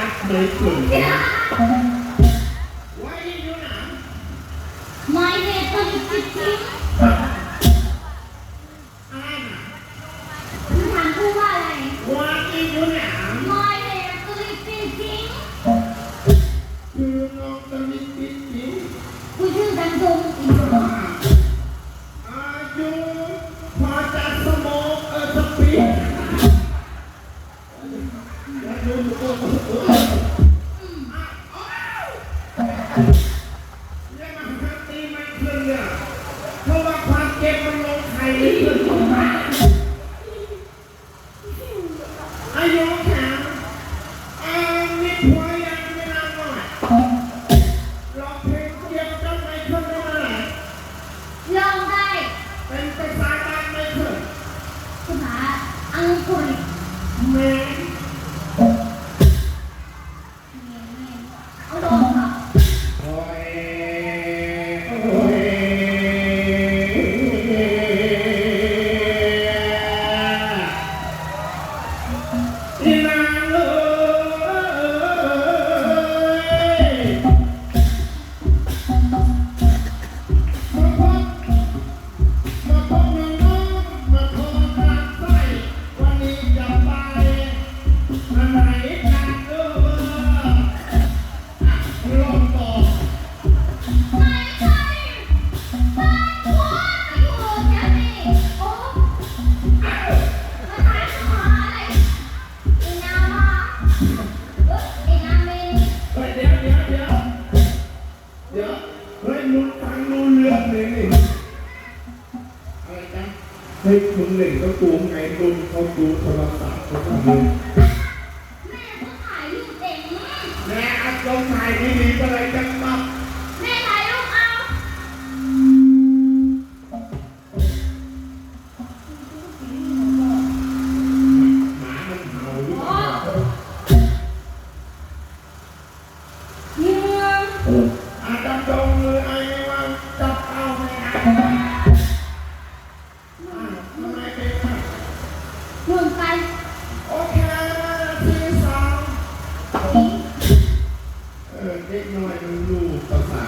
ไม่ถึงไว้อยู่หนังไม่เด็ดต้องจิตทิ้งอะไรน่ะคุณถามกูว่าอะไรไว้อยู่หนังไม่เด็ดต้องจิตทิ้งคือน้องตะลิดติดจิ๋วกูชื่อดังดงอีก ยั เฮ้ยคุณหนึ่งก็ตูมไงคุณเขาดูโทรศัพท์เขาทำ เออเด็กน้อยมันรู้ภาษา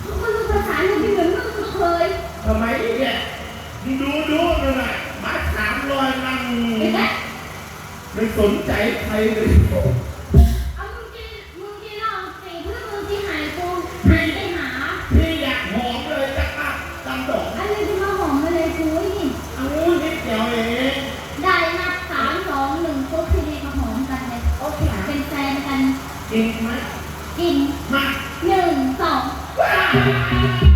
เขาก็รู้ภาษาอยู่ที่เหมือนมึงก็เคยทำไมเนี่ยมึงดูดูนั่นแหละมาถามลอยนั่งเห็นไหมไม่สนใจใครเลยเอามึงกินมึงกินเหล้าสิเพื่อมึงที่หายกูหายไปหาพี่อยากหอมเลยจะอัดตำดอกอะไรที่มาหอมมาเลยกูนี่เอานิดเดียวเองได้นับสามสองหนึ่งปุ๊บทีนี้มาหอมกันเลยโอเคเป็นแฟนกัน จริงไหม กินมาหนึ่งสองว้าว